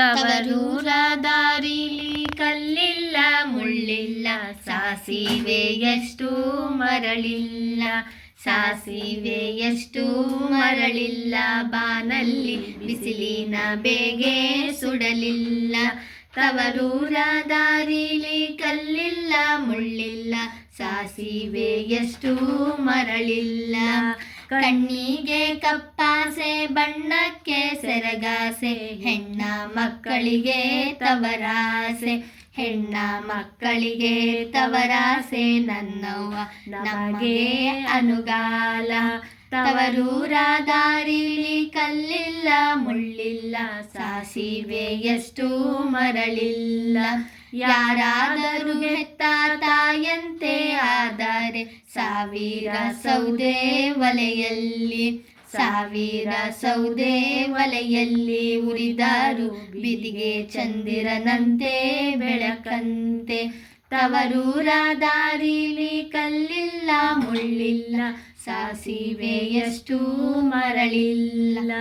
ತವರೂರ ದಾರಿಲಿ ಕಲ್ಲಿಲ್ಲ, ಮುಳ್ಳಿಲ್ಲ, ಸಾಸಿವೆ ಎಷ್ಟು ಮರಳಿಲ್ಲ, ಸಾಸಿವೆ ಎಷ್ಟು ಮರಳಿಲ್ಲ, ಬಾನಲ್ಲಿ ಬಿಸಿಲಿನ ಬೇಗೆ ಸುಡಲಿಲ್ಲ. ತವರೂರ ದಾರಿಲಿ ಕಲ್ಲಿಲ್ಲ, ಮುಳ್ಳಿಲ್ಲ, ಸಾಸಿವೆ ಎಷ್ಟು ಮರಳಿಲ್ಲ. ಕಣ್ಣಿಗೆ ಕಪ್ಪಾಸೆ ಬಣ್ಣಕ್ಕೆ ಸೆರಗಾಸೆ ಹೆಣ್ಣ ಮಕ್ಕಳಿಗೆ ತವರಾಸೆ, ಹೆಣ್ಣ ಮಕ್ಕಳಿಗೆ ತವರಾಸೆ, ನನ್ನವ್ವ ನಮಗೆ ಅನುಗಾಲ. ತವರೂರ ದಾರಿಲಿ ಕಲ್ಲಿಲ್ಲ, ಮುಳ್ಳಿಲ್ಲ, ಸಾಸಿವೆ ಎಷ್ಟು ಮರಳಿಲ್ಲ. ಯಾರಾದರೂ ಹೆತ್ತ ತಾಯಂತೆ, ಆದರೆ ಸಾವಿರ ಸೌದೆ ಒಲೆಯಲ್ಲಿ ಸಾವಿರ ಸೌದೆ ಒಲೆಯಲ್ಲಿ ಉರಿದಾರು ಬಿದಿಗೆ ಚಂದಿರನಂತೆ ಬೆಳಕಂತೆ. ತವರೂರ ದಾರಿಲಿ ಕಲ್ಲಿಲ್ಲ ಮುಳ್ಳಿಲ್ಲ ಸಾಸಿವೆಯಷ್ಟು ಮರಳಿಲ್ಲ.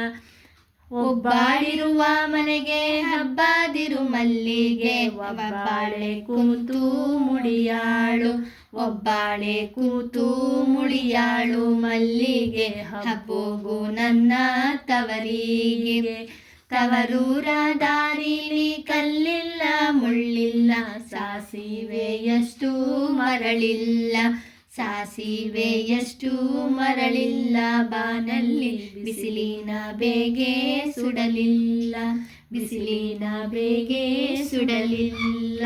ಒಬ್ಬಾಳಿರುವ ಮನೆಗೆ, ಹಬ್ಬಾದಿರು ಮಲ್ಲಿಗೆ. ಒಬ್ಬಾಳೆ ಕೂತು ಮುಡಿಯಾಳು, ಒಬ್ಬಾಳೆ ಕೂತು ಮುಡಿಯಾಳು ಮಲ್ಲಿಗೆ. ಹಬ್ಬೋಗು ನನ್ನ ತವರಿಗೆ. ತವರೂರ ದಾರಿಲಿ ಕಲ್ಲಿಲ್ಲ, ಮುಳ್ಳಿಲ್ಲ, ಸಾಸಿವೆಯಷ್ಟು ಮರಳಿಲ್ಲ. ಸಾಸಿವೆ ಎಷ್ಟು ಮರಳಿಲ್ಲ ಬಾನಲ್ಲಿ ಬಿಸಿಲಿನ ಬೇಗೆ ಸುಡಲಿಲ್ಲ ಬಿಸಿಲಿನ ಬೇಗೆ ಸುಡಲಿಲ್ಲ.